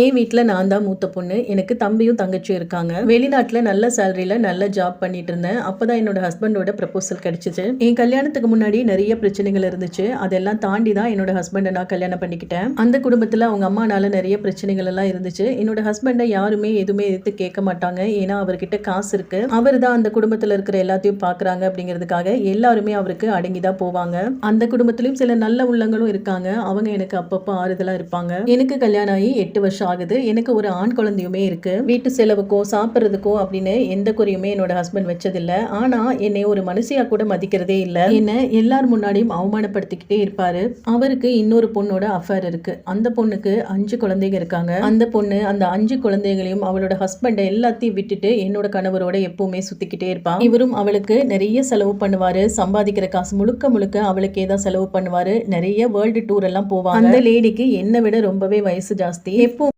என் வீட்டில் நான் தான் மூத்த பொண்ணு. எனக்கு தம்பியும் தங்கச்சியும் இருக்காங்க. வெளிநாட்டில் நல்ல சேலரியில் நல்ல ஜாப் பண்ணிட்டு இருந்தேன். அப்பதான் என்னோட ஹஸ்பண்டோட ப்ரப்போசல் கிடைச்சிச்சு. என் கல்யாணத்துக்கு முன்னாடி நிறைய பிரச்சனைகள் இருந்துச்சு. அதெல்லாம் தாண்டி தான் என்னோட ஹஸ்பண்டை நான் கல்யாணம் பண்ணிக்கிட்டேன். அந்த குடும்பத்தில் அவங்க அம்மானால நிறைய பிரச்சனைகள் எல்லாம் இருந்துச்சு. என்னோட ஹஸ்பண்டை யாருமே எதுவுமே எதிர்த்து கேட்க மாட்டாங்க. ஏன்னா அவர்கிட்ட காசு இருக்கு. அவர் தான் அந்த குடும்பத்தில் இருக்கிற எல்லாத்தையும் பார்க்குறாங்க அப்படிங்கிறதுக்காக எல்லாருமே அவருக்கு அடங்கி தான் போவாங்க. அந்த குடும்பத்திலையும் சில நல்ல உள்ளங்களும் இருக்காங்க. அவங்க எனக்கு அப்பப்போ ஆறுதலாக இருப்பாங்க. எனக்கு கல்யாணம் ஆகி எட்டு வருஷம் ஆகுது. எனக்கு ஒரு ஆண் குழந்தையுமே இருக்கு. வீட்டு செலவுக்கோ சாப்பிட்றதுக்கோ அப்படின்னு எந்த குறையுமே என்னோட ஹஸ்பண்ட் வச்சதில்ல. ஆனா என்னை ஒரு மனுஷியா கூட மதிக்கிறதே இல்லை. என்ன எல்லார் முன்னாடியும் அவமானப்படுத்திக்கிட்டே இருப்பாரு. அவருக்கு இன்னொரு பொண்ணோட அஃபேர் இருக்கு. அந்த பொண்ணுக்கு அஞ்சு குழந்தைங்க இருக்காங்க. அந்த பொண்ணு அந்த அஞ்சு குழந்தைகளையும் அவளோட ஹஸ்பண்டை எல்லாத்தையும் விட்டுட்டு என்னோட கணவரோட எப்பவுமே சுத்திக்கிட்டே இருப்பான் இவரும் அவளுக்கு நிறைய செலவு பண்ணுவாரு. சம்பாதிக்கிற காசு முழுக்க முழுக்க அவளுக்கே தான் செலவு பண்ணுவாரு. நிறைய வேர்ல்டு டூர் எல்லாம் போவாங்க. அந்த லேடிக்கு என்னை விட ரொம்பவே வயசு ஜாஸ்தி. எப்போ